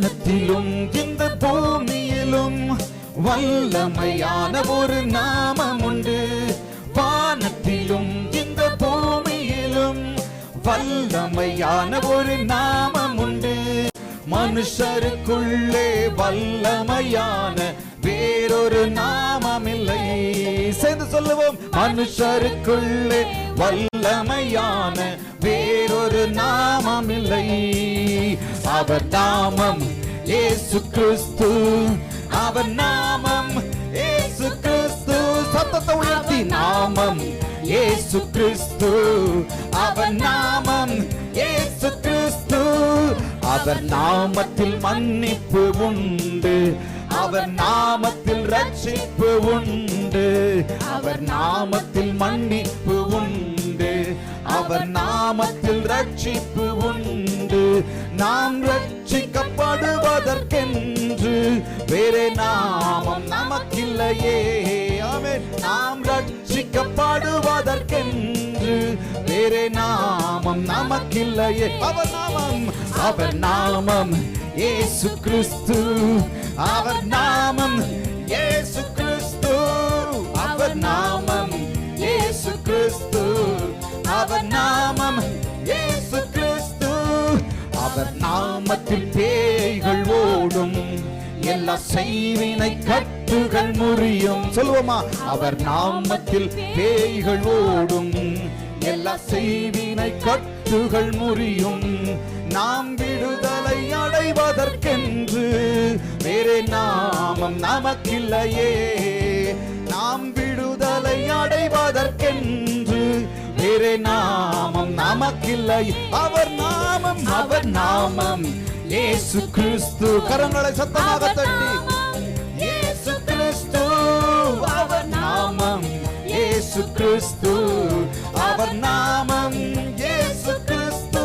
வானத்திலும் இந்த பூமியிலும் வல்லமையான ஒரு நாமம் உண்டு வானத்திலும் இந்த பூமியிலும் வல்லமையான ஒரு நாமம் உண்டு மனுஷருக்குள்ளே வல்லமையான வேறொரு நாமம் இல்லை சேர்ந்து சொல்லுவோம் மனுஷருக்குள்ளே வல்லமையான வேறொரு நாமம் இல்லை அவர் நாமம் இயேசு கிறிஸ்து. அவர் நாமம் இயேசு கிறிஸ்து. சத்தத்தை உயர்த்தி நாமம் இயேசு கிறிஸ்து. அவர் நாமம் இயேசு கிறிஸ்து. அவர் நாமத்தில் மன்னிப்பு உண்டு. அவர் நாமத்தில் ரட்சிப்பு உண்டு. அவர் நாமத்தில் மன்னிப்பு உண்டு. அவர் நாமத்தில் ரட்சிப்பு உண்டு. நாம் ரட்சிக்கப்படுவதற்கென்று வேறே நாமம் நமக்கில்லையே. ஆமென். நாம் ரட்சிக்கப்படுவதற்கென்று வேறே நாமம் நமக்கில்லையே. அவர் நாமம் அவர் நாமம் ஏசு கிறிஸ்து. அவர் நாமம் ஏசு கிறிஸ்து. அவர் நாமம் ஏசு கிறிஸ்து. அவர் நாமம் இயேசு கிறிஸ்து. அவர் நாமத்தில் பேய்கள் ஓடும். எல்லா செய்வினை கட்டுகள் முறியும். சொல்லுவோமா? அவர் நாமத்தில் பேய்கள் ஓடும். எல்லா செய்வினை கட்டுகள் முறியும். நாம் விடுதலை அடைவதற்கென்று வேறே நாமம் நமக்கில்லையே. வேறே நாமம். நமக்கில்லை அவர் நாமம் அவர் நாமம். இயேசு கிறிஸ்து. கரங்களை சத்தமாக தட்டி. இயேசு கிறிஸ்து. அவர் நாமம். இயேசு கிறிஸ்து. அவர் நாமம். இயேசு கிறிஸ்து.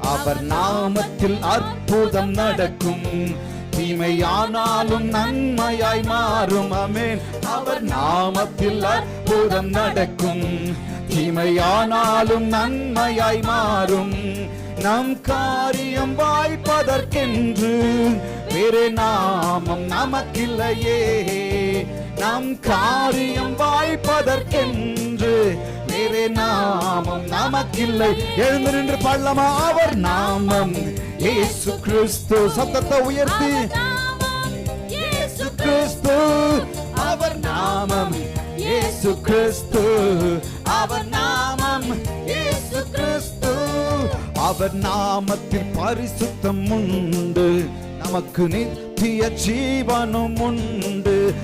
அவர் நாமத்தில் அற்புதம் நடக்கும். தீமையானாலும் நன்மையாய் மாறும். அமேன் அவர் நாமத்தில் அற்புதம் நடக்கும். தீமையானாலும் நன்மையாய் மாறும். நம் காரியம் வாய்ப்பதற்கென்று வேறு நாமம் நமக்கில்லையே. நம் காரியம் வாய்ப்பதற்கென்று வேறு நாமம் நமக்கில்லை. எழுந்து நின்று பள்ளமா அவர் நாமம். இயேசு கிறிஸ்து சத்தத்தை உயர்த்தி. இயேசு கிறிஸ்து. அவர் நாமம் இயேசு கிறிஸ்து. அவர் நாமம் இயேசு கிறிஸ்து. அவர் நாமத்தில் பரிசுத்தம் உண்டு. நமக்கு நித்திய ஜீவனும் உண்டு.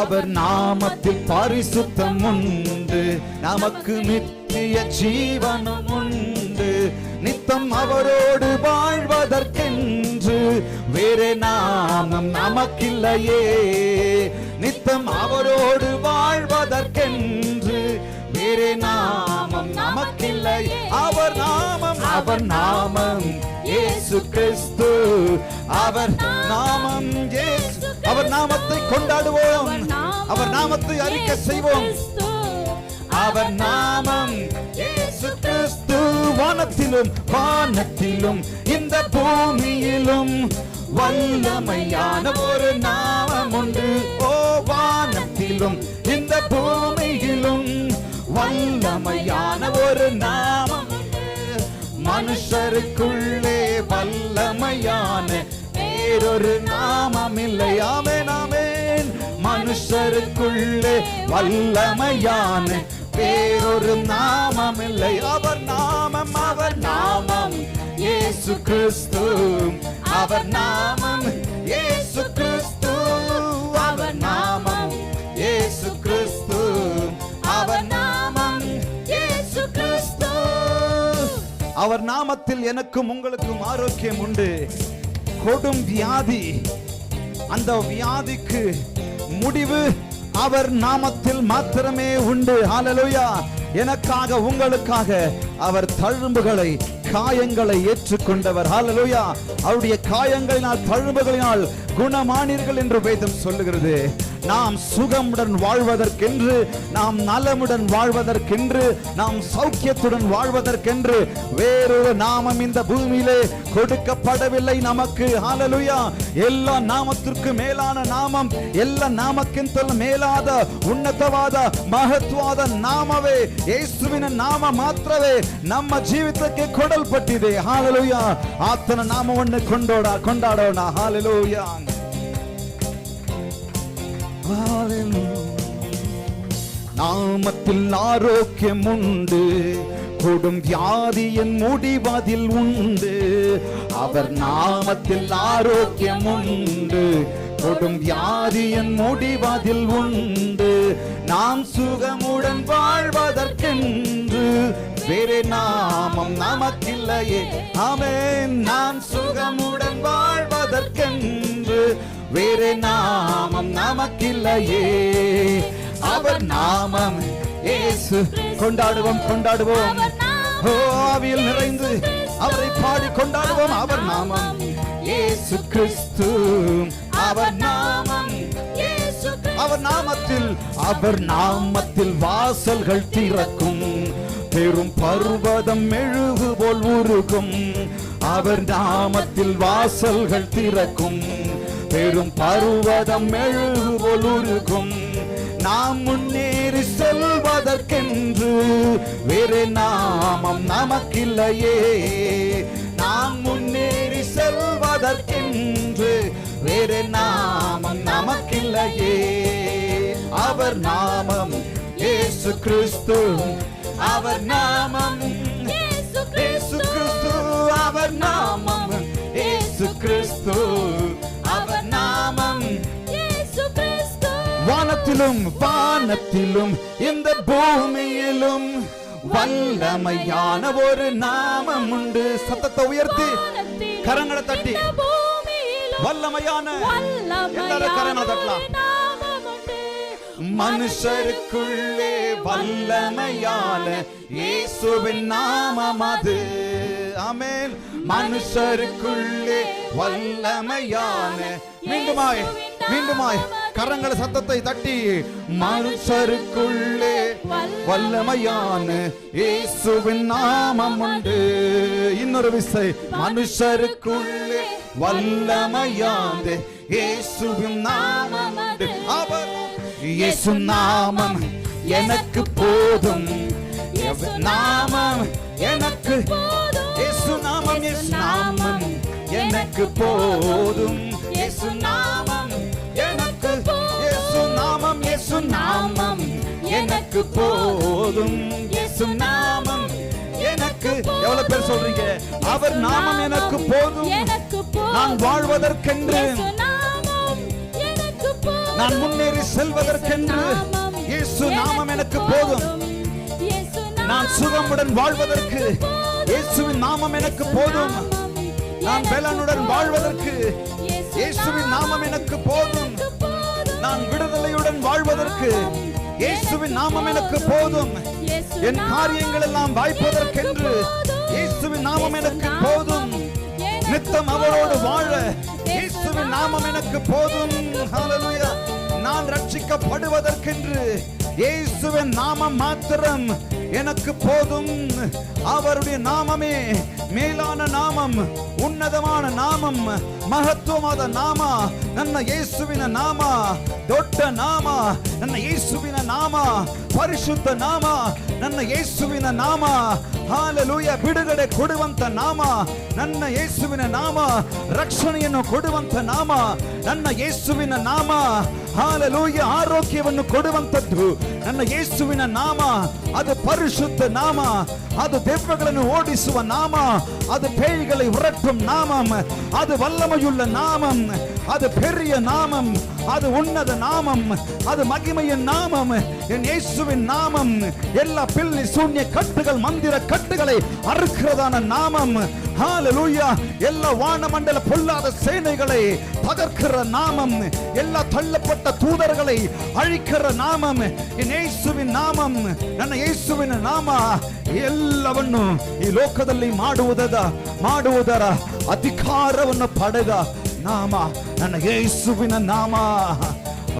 அவர் நாமத்தில் பரிசுத்தம் உண்டு. நமக்கு நித்திய ஜீவனும் உண்டு. நித்தம் அவரோடு வாழ்வதற்கென்று வேறே நாமம் நமக்கில்லையே. நித்தம் அவரோடு வாழ்வதற்கென்று வேறே நாமம் நமக்கில்லை அவர் நாமம் அவர் நாமம் இயேசு கிறிஸ்து. அவர் நாமம் அவர் நாமத்தை கொண்டாடுவோம். அவர் நாமத்தை அறிக்கை செய்வோம். அவர் நாமம் கிறிஸ்து வானத்திலும் வானத்திலும் இந்த பூமியிலும். வல்லமையான ஒரு நாமம் உண்டு. ஓ வானத்திலும் இந்த பூமியிலும். வல்லமையான ஒரு நாமம் மனுஷருக்குள்ளே வல்லமையான வேறொரு நாமம் இல்லையாமே நாமே மனுஷருக்குள்ளே வல்லமையான வேறொரு நாமம் இல்லை அவர் நாமம் அவர் நாமம் இயேசு கிறிஸ்து. அவர் நாமம் இயேசு கிறிஸ்து. அவர் நாமம் இயேசு கிறிஸ்து. அவர் நாமம் இயேசு கிறிஸ்து. அவர் நாமத்தில் எனக்கும் உங்களுக்கும் ஆரோக்கியம் உண்டு. கொடும் வியாதி அந்த வியாதிக்கு முடிவு அவர் நாமத்தில் மாத்திரமே உண்டு. ஹalleluya எனக்காக உங்களுக்காக அவர் தழும்புகளை காயங்களை ஏற்றுக்கொண்டவர். ஹalleluya அவருடைய காயங்களினால் தழும்புகளினால் குணமானீர்கள் என்று வேதம் சொல்லுகிறது. நாம் சுகமுடன் வாழ்வதற்கென்று நாம் நலமுடன் வாழ்வதற்கென்று நாம் சௌக்கியத்துடன் வாழ்வதற்கென்று வேறொரு நாமம் இந்த பூமியிலே கொடுக்கப்படவில்லை நமக்கு. ஹாலலுயா எல்லா நாமத்திற்கு மேலான நாமம் எல்லா நாமக்கின் மேலாத உன்னதவாத மகத்துவாத நாமவே நாமವೇ ಯೇಸುವಿನ ನಾಮ ಮಾತ್ರವೇ ನಮ್ಮ ಜೀವಿತಕ್ಕೆ ಕೊಡಲ್ಪಟ್ಟಿದೆ ಹಾಲೆಲೂಯ ಆತನ ನಾಮವನ್ನು ಕೊಂಡೋಡ ಕೊಂಡಾಡೋಣ ಹಾಲೆಲೂಯ நாமத்தில் ஆரோக்கியம் உண்டு கொடும் வியாதியின் முடிவதில் உண்டு. அவர் நாமத்தில் ஆரோக்கியம் உண்டு கொடும் வியாதியின் முடிவதில் உண்டு. நாம் சுகமுடன் வாழ்வதற்கென்று வேறு நாமம் நமக்கில்லையே. ஆமென். நாம் சுகமுடன் வாழ்வதற்கென்று வேறு நாமம் நமக்கு நமக்கில்லையே அவர் நாமம் இயேசு. கொண்டாடுவோம் கொண்டாடுவோம். ஓ ஆவியில் நிறைந்து அவரை பாடி கொண்டாடுவோம். அவர் நாமம் இயேசு கிறிஸ்து. அவர் நாமம் அவர் நாமத்தில் அவர் நாமத்தில் வாசல்கள் திறக்கும். பெரும் பர்வதம் மெழுகு போல் உருகும். அவர் நாமத்தில் வாசல்கள் திறக்கும். பெரும் பர்வதம் மெழுகு போல் உருகும் நாம் முன்னேறி செல்வதற்கென்று வேறு நாமம் நமக்கில்லையே. நாம் முன்னேறி செல்வதற்கென்று வேறு நாமம் நமக்கில்லையே. அவர் நாமம் இயேசு கிறிஸ்து அவர் நாமம் இயேசு கிறிஸ்து. அவர் நாமம் இயேசு கிறிஸ்து. வானத்திலும் வானத்திலும் இந்த பூமியிலும் வல்லமையான ஒரு நாமம் உண்டு. சத்தத்தை உயர்த்தி கரங்களை தட்டி. வல்லமையான எல்லாரும் கரங்களை தட்டலாம். மனுஷருக்குள்ளே வல்லமையான இயேசுவின் நாமம் அது. ஆமென். மனுஷருக்குள்ளே வல்லமையான. மீண்டுமாய் மீண்டுமாய். கரங்களை சத்தத்தை தட்டி மனுஷருக்குள்ளே வல்லமையான இயேசுவின் நாமம் உண்டு. இன்னொரு விசை மனுஷருக்குள்ளே வல்லமையான இயேசுவின் நாமம் உண்டு. அவர் இயேசு நாமம் எனக்கு போதும். நாமம் எனக்கு இயேசு நாமம் இயேசு நாமம் எனக்கு போதும். நாமம். எனக்கு போதும். இயேசு நாமம். எனக்கு எவ்வளவு பேர் சொல்றீங்க? அவர் நாமம் எனக்கு போதும். நான் வாழ்வதற்கென்று. நான் முன்னேறி செல்வதற்கென்று. இயேசு நாமம். எனக்கு போதும். நான் சுகமுடன் வாழ்வதற்கு. இயேசுவின் நாமம் எனக்கு போதும். நான் பலனுடன் வாழ்வதற்கு. இயேசுவின் நாமம் எனக்கு போதும். நான் வாய்ப்பதற்கு இயேசுவின் நாமம் எனக்கு போதும். என் காரியங்கள் எல்லாம் வாய்ப்பதற்கென்று இயேசுவின் நாமம் எனக்கு போதும். நித்தம் அவரோடு வாழ இயேசுவின் நாமம் எனக்கு போதும். நான் ரட்சிக்கப்படுவதற்கென்று இயேசுவின் நாமம் மாத்திரம் எனக்கு போதும். அவருடைய நாமமே மேலான நாமம் உன்னதமான நாமம் ಮಹತ್ವವಾದ ನಾಮ ನನ್ನ ಯೇಸುವಿನ ನಾಮ ದೊಡ್ಡ ನಾಮ ನನ್ನ ಯೇಸುವಿನ ನಾಮ ಪರಿಶುದ್ಧ ನಾಮ ನನ್ನ ಯೇಸುವಿನ ನಾಮ ಹಾಲಲೂಯ ಬಿಡುಗಡೆ ಕೊಡುವಂತ ನಾಮ ನನ್ನ ಯೇಸುವಿನ ನಾಮ ರಕ್ಷಣೆಯನ್ನು ಕೊಡುವಂತ ನಾಮ ನನ್ನ ಯೇಸುವಿನ ನಾಮ ಹಾಲೆಲೂಯ ಆರೋಗ್ಯವನ್ನು ಕೊಡುವಂಥದ್ದು. ನನ್ನ ಯೇಸುವಿನ ನಾಮ ಅದು ಪರಿಶುದ್ಧ ನಾಮ ಅದು ದೆವ್ವಗಳನ್ನು ಓಡಿಸುವ ನಾಮ அது பேய்களை உரட்டும் நாமம் அது வல்லமையுள்ள நாமம் அது பெரிய நாமம் அது உன்னத நாமம் அது மகிமையின் நாமம் என் இயேசுவின் நாமம் எல்லா பில்லி சூன்ய கட்டுகள் மந்திர கட்டுகளை அறுக்கிறதான நாமம் எல்லா வானமண்டல பொல்லாத சேனைகளை தகர்க்கிற நாமம் எல்லா தள்ளப்பட்ட தூதர்களை ಅಳಿಕರ ನಾಮಂ ಎನ್ ಯೇಸುವಿನ ನಾಮಂ ನನ್ನ ಯೇಸುವಿನ ನಾಮ ಎಲ್ಲವನ್ನು ಈ ಲೋಕದಲ್ಲಿ ಮಾಡುವುದದ ಮಾಡುವುದರ ಅಧಿಕಾರವನ್ನು ಪಡೆದ ನಾಮ ನನ್ನ ಯೇಸುವಿನ ನಾಮ